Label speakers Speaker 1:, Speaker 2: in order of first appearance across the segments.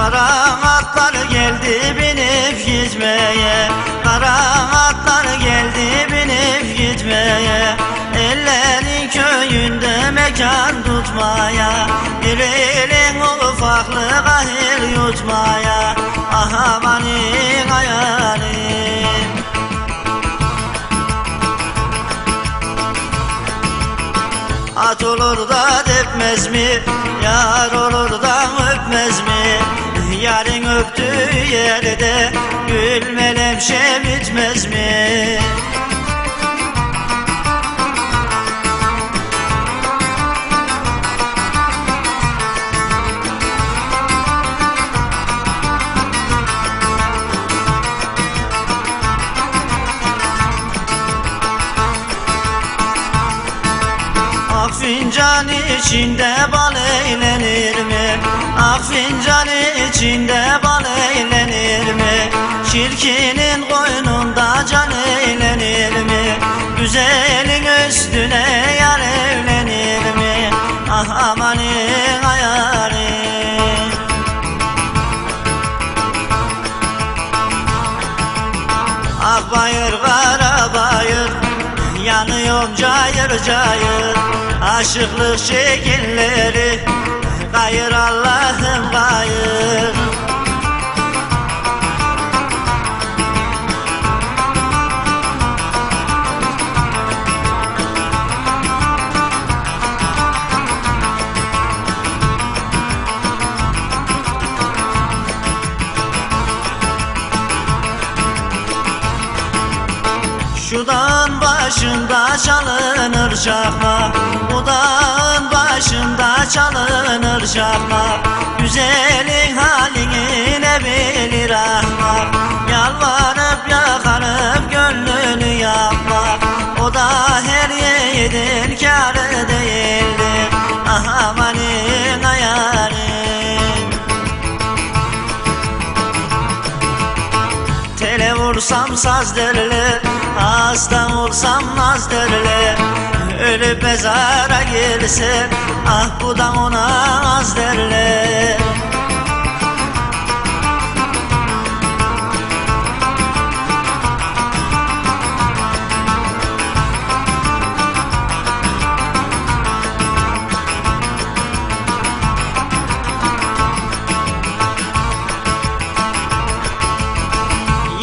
Speaker 1: Kara atlar geldi binip gitmeye. Kara atlar geldi binip gitmeye. Ellerin köyünde mekan tutmaya. Bir elin ufaklı kahir yutmaya. Aha benim hayalim At olur da tepmez mi? Yar olur da öpmez mi? Yarın öptüğü yerde Gülmelem şey bitmez mi? Ak fincan içinde bal içinde bal eğlenir mi? Çirkinin koynunda can eğlenir mi? Güzelin üstüne yar evlenir mi? Ah amanın hayalim Ah bayır kara bayır Yanıyorum cayır cayır Aşıklık şekilleri Kayır Allah'ım kayır Şu dağın başında çalınır çakma Bu dağın başında çalınır çakma Güzelin halini ne bilir ahmak Yalvarıp yakarıp gönlünü yapmak O da her yiğidin kârı değildir. Ah amanin hayalim Tele vursam saz derler Hasta vursam naz derler Ölüp mezara girse Ah bu da ona az derler.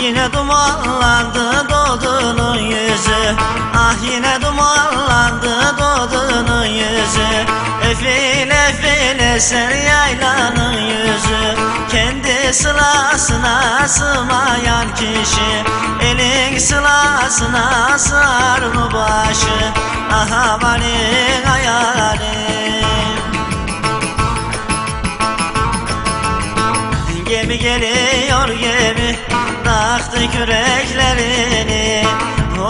Speaker 1: Yine dumanlandı doğdunun yüzü Ah yine dumanlandı doğdunun yüzü Efil efil eser yaylanın yüzü Kendi sılasına sığmayan kişi Elin sılasına sığar mı başı? Ah benim hayalim. Gemi geliyor gemi Taktı küreklerini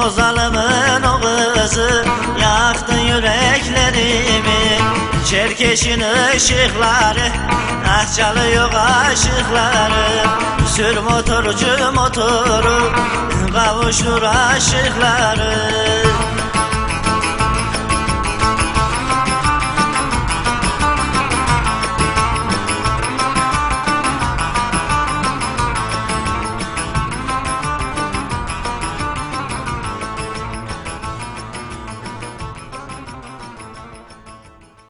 Speaker 1: O zalimin o kızı Yaktı yüreklerimi. Çerkeşin ışıkları Ah çalıyor aşıkları. Sür motorcu motoru Kavuştur aşıkları